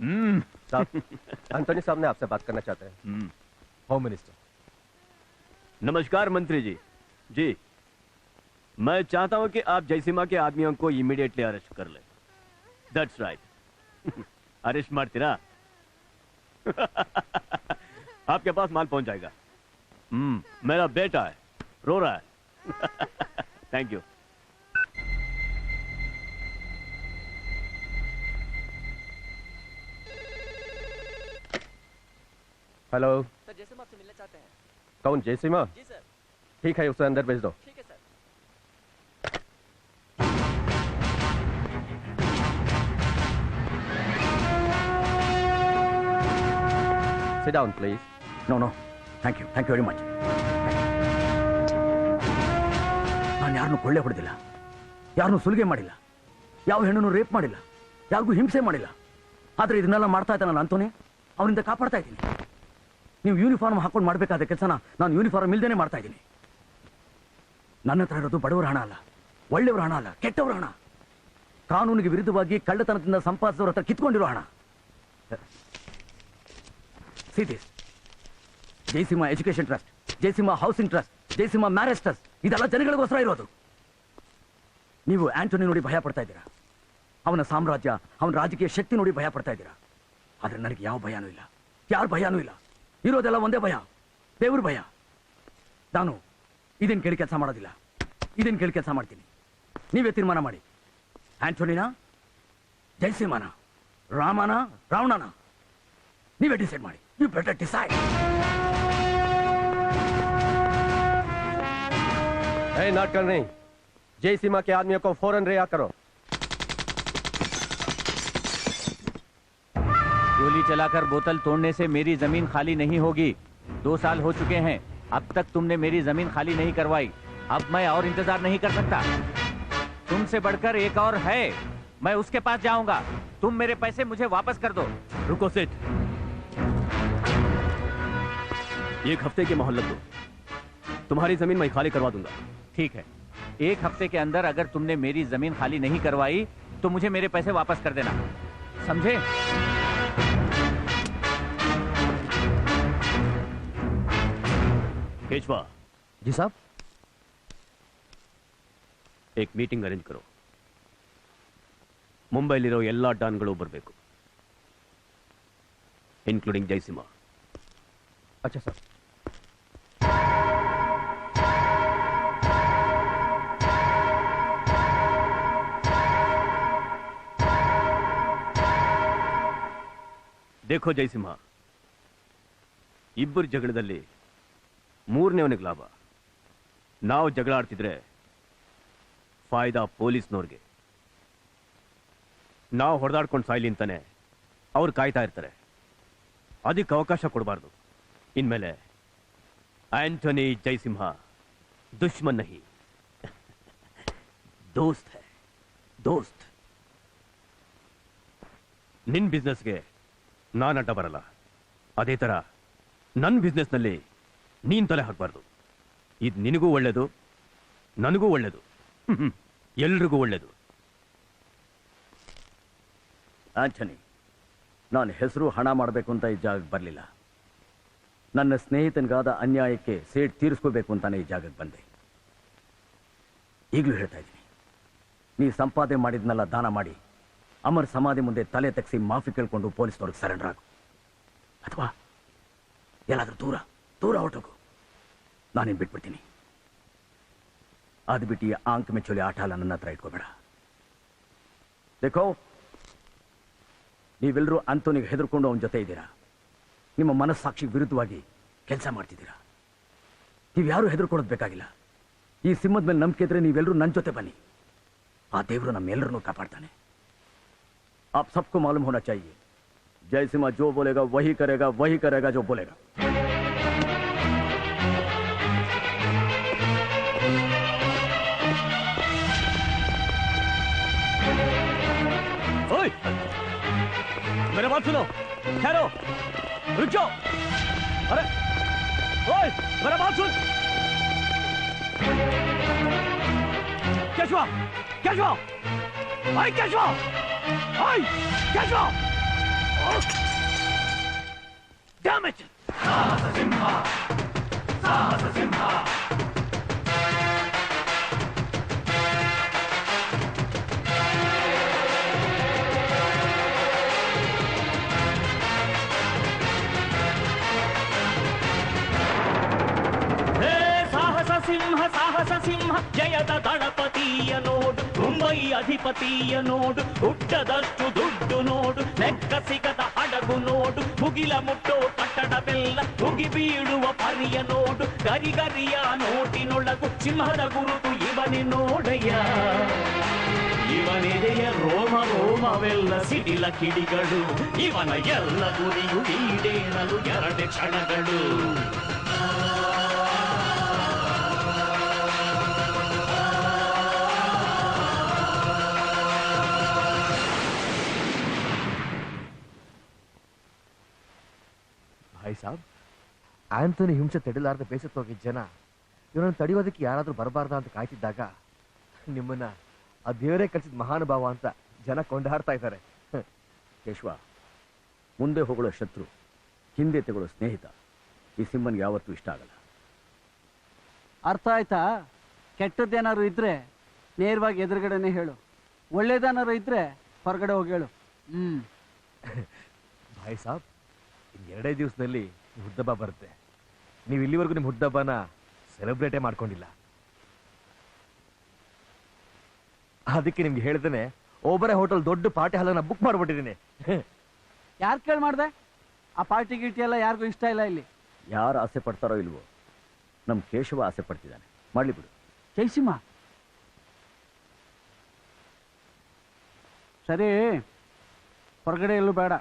हम्म। साहब साहब ने आपसे बात करना चाहते हैं। होम मिनिस्टर नमस्कार मंत्री जी। जी मैं चाहता हूँ कि आप जयसीमा के आदमियों को इमीडिएटली अरेस्ट कर ले। दैट्स राइट अरेस्ट मारती ना? आपके पास माल पहुँच जाएगा। हम्म मेरा बेटा है रो रहा है। थैंक यू हेलो सर जैसे हम आपसे मिलना चाहते हैं कौन जयसीमा जी सर ठीक है उसे अंदर भेज दो ठीक है sir sit down please no no thank you thank you very much ನಾನು ಯಾರನ್ನೂ ಕೊಳ್ಳೆ ಹೊಡೆದಿಲ್ಲ ಯಾರನ್ನೂ ಸುಲಿಗೆ ಮಾಡಿಲ್ಲ ಯಾವ ಹೆಣ್ಣನ್ನು ರೇಪ್ ಮಾಡಿಲ್ಲ ಯಾರಿಗೂ ಹಿಂಸೆ ಮಾಡಿಲ್ಲ ಆದರೆ ಇದನ್ನೆಲ್ಲ ಮಾಡ್ತಾ ಇದ್ದಾನಲ್ಲ ಅಂತೋನೇ ಅವನಿಂದ ಕಾಪಾಡ್ತಾ ಇದ್ದೀನಿ ನೀವು ಯೂನಿಫಾರ್ಮ್ ಹಾಕೊಂಡು ಮಾಡಬೇಕಾದ ಕೆಲಸನ ನಾನು ಯೂನಿಫಾರ್ಮ್ ಇಲ್ದೇನೆ ಮಾಡ್ತಾ ಇದ್ದೀನಿ. ನನ್ನ ಹತ್ರ ಇರೋದು ಬಡವರ ಹಣ ಅಲ್ಲ ಒಳ್ಳೆಯವರ ಹಣ ಅಲ್ಲ, ಕೆಟ್ಟವರ ಹಣ. ಕಾನೂನಿಗೆ ವಿರುದ್ಧವಾಗಿ ಕಳ್ಳತನದಿಂದ ಸಂಪಾದಿಸೋರ ಹತ್ರ ಕಿತ್ಕೊಂಡಿರೋ ಹಣ. City Jayasimha education trust Jayasimha housing trust Jayasimha marriage trust ಇದೆಲ್ಲ ಜನಗಳಿಗೋಸ್ಕರ ಇರೋದು. ನೀವು ಆಂಟೋನಿ ನೋಡಿ ಭಯ ಪಡ್ತಾ ಇದ್ದೀರಾ? ಅವನ ಸಾಮ್ರಾಜ್ಯ, ಅವನ ರಾಜಕೀಯ ಶಕ್ತಿ ನೋಡಿ ಭಯ ಪಡ್ತಾ ಇದ್ದೀರಾ? ಆದರೆ ನನಗೆ ಯಾವ ಭಯನೂ ಇಲ್ಲ. ಯಾರ ಭಯನೂ ಇಲ್ಲ. ಇರೋದೆಲ್ಲ ಒಂದೇ ಭಯ ದೇವ್ರ ಭಯ ನಾನು ಇದನ್ ಕೇಳಿ ಕೆಲಸ ಮಾಡೋದಿಲ್ಲ ಇದನ್ ಕೇಳಿ ಕೆಲಸ ಮಾಡ್ತೀನಿ ನೀವೇ ತೀರ್ಮಾನ ಮಾಡಿ ಆಂಟೋನಿನ ಜಯಸಿಂಹನ ರಾಮನ ರಾವಣನ ನೀವೇ ಡಿಸೈಡ್ ಮಾಡಿ you better decide A not करनी जयसीमा के आदमियों को फौरन रिहा करो गोली चलाकर बोतल तोड़ने से मेरी ज़मीन खाली नहीं होगी। दो साल हो चुके हैं। अब तक तुमने मेरी ज़मीन खाली नहीं करवाई। अब मैं और इंतज़ार नहीं कर सकता। तुमसे बढ़कर एक और है। मैं उसके पास जाऊँगा। तुम मेरे पैसे मुझे वापस कर दो। रुको सेठ। एक हफ़्ते की मोहल्लत दो तुम्हारी ज़मीन मैं खाली करवा दूँगा। ठीक है। एक हफ़्ते के अंदर अगर तुमने मेरी ज़मीन खाली नहीं करवाई तो मुझे मेरे पैसे वापस कर देना। समझे? केशवा जी साहब एक ಮೀಟಿಂಗ್ ಅರೇಂಜ್ ಕರೋ ಮುಂಬೈಲಿರೋ ಎಲ್ಲ ಡಾನ್ಗಳು ಬರಬೇಕು ಇನ್ಕ್ಲೂಡಿಂಗ್ ಜಯಸಿಂಹ अच्छा सर ದೇಖೋ ಜಯಸಿಂಹ ಇಬ್ಬರು ಜಗಳದಲ್ಲಿ ಮೂರನೇವನಿಗೆ ಲಾಭ. ನಾವು ಜಗಳ ಆಡ್ತಿದ್ರೆ ಫಾಯ್ದಾ ಪೊಲೀಸ್ನವ್ರಿಗೆ. ನಾವು ಹೊಡೆದಾಡ್ಕೊಂಡು ಸಾಯ್ಲಿ ಅಂತಾನೆ ಅವ್ರು ಕಾಯ್ತಾ ಇರ್ತಾರೆ. ಅದಕ್ಕೆ ಅವಕಾಶ ಕೊಡಬಾರ್ದು. ಇನ್ಮೇಲೆ ಆಂಥನಿ ಜೈಸಿಂಹ ದುಶ್ಮನ್ ನಹಿ ದೋಸ್ತ್ ದೋಸ್ತ್. ನಿನ್ನ ಬಿಸ್ನೆಸ್ಗೆ ನಾನು ಅಡ್ಡ ಬರಲ್ಲ. ಅದೇ ತರ ನನ್ನ ಬಿಸ್ನೆಸ್ನಲ್ಲಿ ನೀನ್ ತಲೆ ಹಾಕ್ಬಾರ್ದು. ಇದು ನಿನಗೂ ಒಳ್ಳೇದು, ನನಗೂ ಒಳ್ಳೇದು, ಎಲ್ರಿಗೂ ಒಳ್ಳೇದು. ಆಂಟನಿ ನಾನು ಹೆಸರು ಹಣ ಮಾಡಬೇಕು ಅಂತ ಈ ಜಾಗಕ್ಕೆ ಬರಲಿಲ್ಲ. ನನ್ನ ಸ್ನೇಹಿತನಿಗಾದ ಅನ್ಯಾಯಕ್ಕೆ ಸೇಡ್ ತೀರಿಸ್ಕೋಬೇಕು ಅಂತಾನೆ ಈ ಜಾಗಕ್ಕೆ ಬಂದೆ. ಈಗಲೂ ಹೇಳ್ತಾ ಇದ್ದೀನಿ. ನೀ ಸಂಪಾದನೆ ಮಾಡಿದ್ನೆಲ್ಲ ದಾನ ಮಾಡಿ, ಅಮರ್ ಸಮಾಧಿ ಮುಂದೆ ತಲೆ ತಗ್ಸಿ ಮಾಫಿ ಕೇಳ್ಕೊಂಡು ಪೊಲೀಸ್ನವ್ರಿಗೆ ಸರೆಂಡರ್ ಆಗು ಅಥವಾ ಎಲ್ಲಾದ್ರೂ ದೂರ ದೂರ ಹೊರಟೋಗು. ನಾನೇನು ಬಿಟ್ಬಿಡ್ತೀನಿ ಅದು ಬಿಟ್ಟು ಈ ಆಂಕ್ ಮೆಚ್ಚುಲಿ ಆಟ ಎಲ್ಲ ನನ್ನ ಹತ್ರ ಇಟ್ಕೋಬೇಡ ದೇಖೋ ನೀವೆಲ್ಲರೂ ಅಂತೋನಿಗೆ ಹೆದರ್ಕೊಂಡು ಅವನ ಜೊತೆ ಇದ್ದೀರಾ ನಿಮ್ಮ ಮನಸ್ಸಾಕ್ಷಿಗೆ ವಿರುದ್ಧವಾಗಿ ಕೆಲಸ ಮಾಡ್ತಿದ್ದೀರಾ ನೀವು ಯಾರು ಹೆದರ್ಕೊಳ್ಳೋದು ಬೇಕಾಗಿಲ್ಲ ಈ ಸಿಂಹದ ಮೇಲೆ ನಂಬಿಕೆ ಇದ್ರೆ ನೀವೆಲ್ಲರೂ ನನ್ನ ಜೊತೆ ಬನ್ನಿ ಆ ದೇವರು ನಮ್ಮೆಲ್ಲರನ್ನೂ ಕಾಪಾಡ್ತಾನೆ आप सबको मालूम होना चाहिए जय सिंह जो बोलेगा वही करेगा वही करेगा जो बोलेगा सुनो, ठहरो रुक जाओ अरे, ओए, मेरा बात सुन। केशवा केशवा आई केशवा आई केशवा। Damn it! ಹೇ ಜಯದ ದಳಪತಿಯ ನೋಡು ಮುಂಬೈ ಅಧಿಪತಿಯ ನೋಡು ಹುಟ್ಟದಷ್ಟು ದುಡ್ಡು ನೋಡು ಲೆಕ್ಕ ಸಿಗದ ಹಡಗು ನೋಡು ಮುಗಿಲ ಮುಟ್ಟೋ ಕಟ್ಟಡವೆಲ್ಲ ಮುಗಿ ಬೀಳುವ ಪರಿಯ ನೋಡು ಗರಿಗರಿಯ ನೋಟಿನೊಳಗು ಸಿಂಹದ ಗುರುತು ಇವನೇ ನೋಡಯ್ಯ ಇವನೆದೆಯ ರೋಮ ರೋಮವೆಲ್ಲ ಸಿಡಿಲ ಕಿಡಿಗಳು ಇವನ ಎಲ್ಲ ಗುರಿಯು ಈಡೇರಲು ಎರಡೆ ಕ್ಷಣಗಳು ಭಾಯ್ ಸಾಬ್? ಆಂಥನಿ ಹಿಂಸೆ ತಡಿಲಾರ್ದ ಬೇಸತ್ತು ಹೋಗಿದ್ದ ಜನ. ಇವನನ್ನು ತಡೆಯೋದಕ್ಕೆ ಯಾರಾದರೂ ಬರಬಾರ್ದ ಅಂತ ಕಾಯ್ತಿದ್ದಾಗ ನಿಮ್ಮನ್ನ ಆ ದೇವರೇ ಕಲಿಸಿದ ಮಹಾನುಭಾವ ಅಂತ ಜನ ಕೊಂಡಾಡ್ತಾ ಇದ್ದಾರೆ. ಕೇಶವ ಮುಂದೆ ಹೋಗೋ ಶತ್ರು ಹಿಂದೆ ತಗೊಳ್ಳೋ ಸ್ನೇಹಿತ. ಈ ಸಿಂಹನ್ಗೆ ಯಾವತ್ತೂ ಇಷ್ಟ ಆಗಲ್ಲ. ಅರ್ಥ ಆಯ್ತಾ? ಕೆಟ್ಟದ್ದೇನಾದ್ರು ಇದ್ರೆ ನೇರವಾಗಿ ಎದುರುಗಡೆನೆ ಹೇಳು. ಒಳ್ಳೇದೇನಾದ್ರು ಇದ್ರೆ ಹೊರಗಡೆ ಹೋಗಿ ಹೇಳು. ಹ್ಮ್. ಭಾಯ್ ಸಾಬ್ ಎರಡೇ ದಿವಸದಲ್ಲಿ ಹುದ್ದಬ್ಬ ಬರುತ್ತೆ. ನೀವು ಇಲ್ಲಿವರೆಗೂ ನಿಮ್ಮ ಹುದ್ದಬ್ಬನ ಸೆಲೆಬ್ರೇಟೇ ಮಾಡ್ಕೊಂಡಿಲ್ಲ. ಅದಕ್ಕೆ ನಿಮ್ಗೆ ಹೇಳ್ತೇನೆ ಓಬರೆ ಹೋಟೆಲ್ ದೊಡ್ಡ ಪಾರ್ಟಿ ಹಾಲನ್ನ ಬುಕ್ ಮಾಡ್ಬಿಟ್ಟಿದ್ದೀನಿ. ಯಾರು ಕೇಳಿ ಮಾಡ್ದೆ? ಆ ಪಾರ್ಟಿ ಗೀಟಿ ಎಲ್ಲ ಯಾರಿಗೂ ಇಷ್ಟ ಇಲ್ಲ ಇಲ್ಲಿ. ಯಾರು ಆಸೆ ಪಡ್ತಾರೋ ಇಲ್ವೋ? ನಮ್ಮ ಕೇಶವ ಆಸೆ ಪಡ್ತಿದ್ದಾನೆ. ಮಾಡ್ಲಿ ಬಿಡು. ಜಯಸಿಂಹ ಸರಿ ಹೊರಗಡೆ ಎಲ್ಲೂ ಬೇಡ.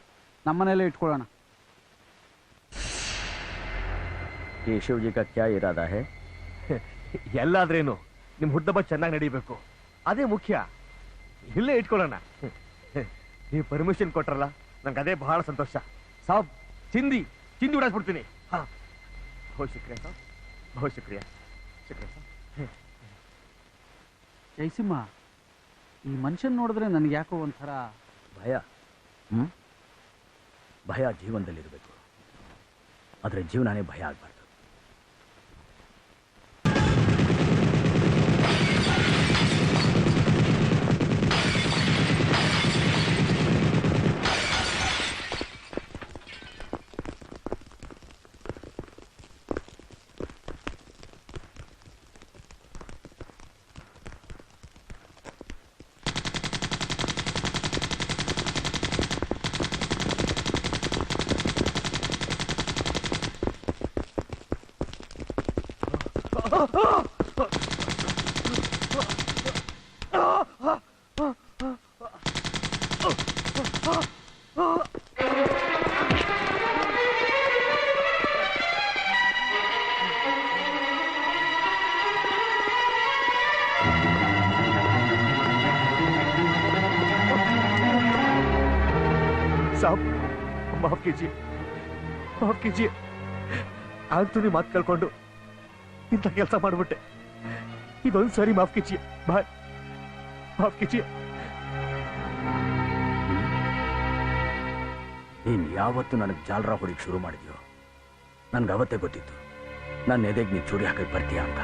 ನಮ್ಮನೆಯಲ್ಲೇ ಇಟ್ಕೊಳ್ಳೋಣ. ಕೇಶವ್ ಜಿ ಕ್ಯಾ ಇರಾದ ಹೇ? ಎಲ್ಲಾದ್ರೇನು ನಿಮ್ ಹುದ್ದಬ್ಬ ಚೆನ್ನಾಗಿ ನಡೀಬೇಕು. ಅದೇ ಮುಖ್ಯ. ಇಲ್ಲೇ ಇಟ್ಕೊಳ್ಳೋಣ. ನೀವು ಪರ್ಮಿಷನ್ ಕೊಟ್ರಲ್ಲ ನಂಗೆ ಅದೇ ಬಹಳ ಸಂತೋಷ. ಸಾಬ್ ಚಿಂದಿ ಚಿಂದಿ ಉಡಾಸ್ಬಿಡ್ತೀನಿ ಹಾ. ಬಹು ಶುಕ್ರಿಯ ಸಾಬ್. ಬಹು ಶುಕ್ರಿಯ. ಶುಕ್ರಿಯ ಸಾಬ್. ಜಯಸಿಂಹ ಈ ಮನುಷ್ಯನ್ ನೋಡಿದ್ರೆ ನನಗೆ ಯಾಕೋ ಒಂಥರ ಭಯ. ಹ್ಮ್? ಭಯ ಜೀವನದಲ್ಲಿರಬೇಕು. ಆದರೆ ಜೀವನನೇ ಭಯ ಆಗಬಾರ್ದು. ಮಾಫ್ ಕಿಜಿಯೇ ಮಾಫ್ ಕಿಜಿಯೇ ಆಂತೋನಿ ಮಾತು ಕೇಳ್ಕೊಂಡು ಇಂಥ ಕೆಲಸ ಮಾಡಿಬಿಟ್ಟೆ ಇದೊಂದು ಸಾರಿ ಮಾಫ್ ಕಿಜಿಯೇ ಬಾಯ್ ಮಾಫ್ ಕಿಜಿಯೇ ಯಾವತ್ತು ನನಗೆ ಜಾಲರ ಹೊಡಿಗೆ ಶುರು ಮಾಡಿದ್ಯೋ? ನನ್ಗೆ ಅವತ್ತೇ ಗೊತ್ತಿತ್ತು. ನನ್ನ ಎದೆಗೆ ನೀನು ಚೂರಿ ಹಾಕಕ್ಕೆ ಬರ್ತೀಯ ಅಂತ.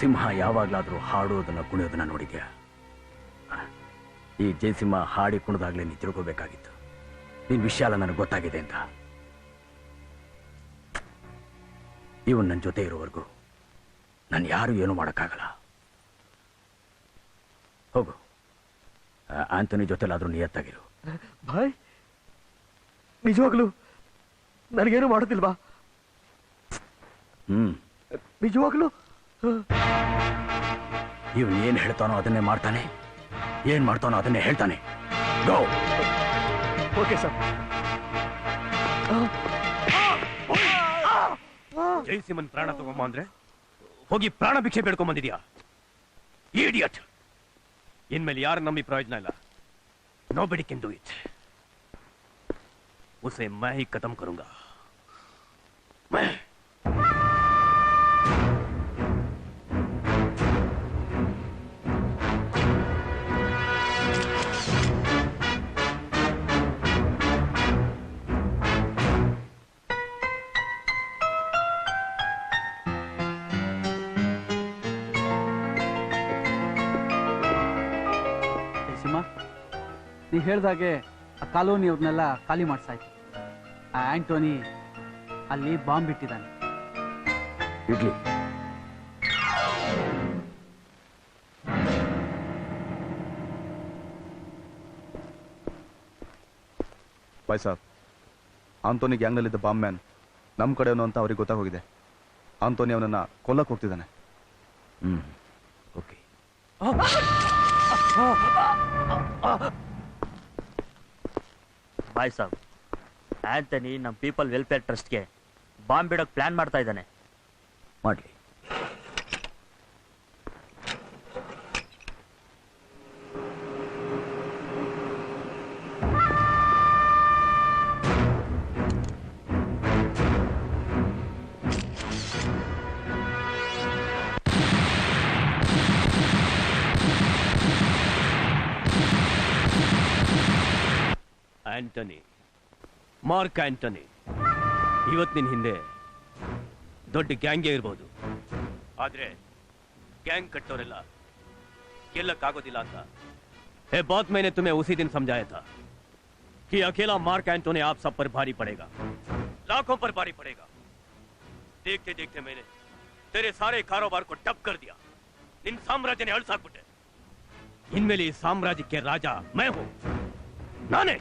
ಸಿಂಹ ಯಾವಾಗ್ಲಾದ್ರೂ ಹಾಡೋದನ್ನ ಕುಣಿಯೋದನ್ನ ನೋಡಿದ್ಯಾ? ಈ ಜಯಸಿಂಹ ಹಾಡಿ ಕುಣಿದಾಗ್ಲೇ ನೀನು ತಿಳ್ಕೋಬೇಕಾಗಿತ್ತು. ನಿನ್ ವಿಷಯ ಎಲ್ಲ ನನಗೆ ಗೊತ್ತಾಗಿದೆ ಅಂತ. ಇವನ್ ನನ್ನ ಜೊತೆ ಇರೋವರೆಗೂ ನಾನು ಯಾರು ಏನು ಮಾಡೋಕ್ಕಾಗಲ್ಲ. ಹೋಗು. ಆಂತನಿ ಆಂಟನಿ ಜೊತೆಲಾದ್ರೂ ನಿಯತ್ತಾಗಿರು. ಬಾಯ್ ನಿಜವಾಗ್ಲು ನನಗೇನು ಮಾಡುತ್ತಿಲ್ವಾ ಹ್ಮ್. ನಿಜವಾಗ್ಲು? ಇವನ್ ಏನ್ ಹೇಳ್ತಾನೋ ಅದನ್ನೇ ಮಾಡ್ತಾನೆ. ಏನ್ ಮಾಡ್ತಾನೋ ಅದನ್ನೇ ಹೇಳ್ತಾನೆ. Go okay sir. ಜೈಸಿಮನ್ ಪ್ರಾಣ ತಗೊಂಬ ಅಂದ್ರೆ ಹೋಗಿ ಪ್ರಾಣ ಭಿಕ್ಷೆ ಬೇಡ್ಕೊಂಬಂದಿದ್ಯಾ? ಇಡಿಯಟ್ ಇನ್ಮೇಲೆ ಯಾರು ನಂಬಿ ಪ್ರಯೋಜನ ಇಲ್ಲ ನೋ ಬಡಿ ಕೆನ್ ಡೂ ಇಟ್ उसे मैं ही खत्म करूंगा मैं ನೀವು ಹೇಳ್ದಾಗೆ ಆ ಕಾಲೋನಿ ಅವ್ರನ್ನೆಲ್ಲ ಖಾಲಿ ಮಾಡ್ಸಾಯ್ತು. ಆ ಆಂಟೋನಿ ಅಲ್ಲಿ ಬಾಂಬ್ ಬಿಟ್ಟಿದ್ದಾನೆ ಇಡ್ಲಿ. ಬಾಯ್ ಸಾಬ್ ಆಂಟೋನಿ ಗ್ಯಾಂಗ್ನಲ್ಲಿದ್ದ ಬಾಂಬ್ ಮ್ಯಾನ್ ನಮ್ಮ ಕಡೆಯವನು ಅಂತ ಅವ್ರಿಗೆ ಗೊತ್ತಾಗೋಗಿದೆ. ಆಂಟೋನಿ ಅವನನ್ನ ಕೊಲ್ಲಕ್ಕೆ ಹೋಗ್ತಿದ್ದಾನೆ. ಹ್ಮ್. ಓಕೆ. ಬಾಯ್ ಸಾಬ್ ಆಂಥನಿ ನಮ್ಮ ಪೀಪಲ್ ವೆಲ್ಫೇರ್ ಟ್ರಸ್ಟ್ಗೆ ಬಾಂಬ್ ಬಿಡೋಕೆ ಪ್ಲಾನ್ ಮಾಡ್ತಾ ಇದ್ದಾನೆ. ಮಾಡ್ಲಿ. ಆಂಟನಿ ಮಾರ್ಕ್ ಆಂಟನಿ ಇವತ್ತು ನಿನ್ ಹಿಂದೆ ದೊಡ್ಡ ಗ್ಯಾಂಗೇ ಇರ್ಬೋದು ಆದ್ರೆ ಗ್ಯಾಂಗ್ ಕಟ್ಟೋರೆಲ್ಲ ಗೆಲ್ಲಕ್ಕಾಗೋದಿಲ್ಲ ಅಂತ ए बहुत मैंने तुम्हें उसी दिन समझाया था कि अकेला मार्क एंटोनी आप सब पर भारी पड़ेगा लाखों पर भारी पड़ेगा देखते देखते मैंने तेरे सारे कारोबार को टप कर दिया इन साम्राज्य ने अड़साक इनमें ಈ ಸಾಮ್ರಾಜ್ಯಕ್ಕೆ ರಾಜ मैं हूं ನಾನೇ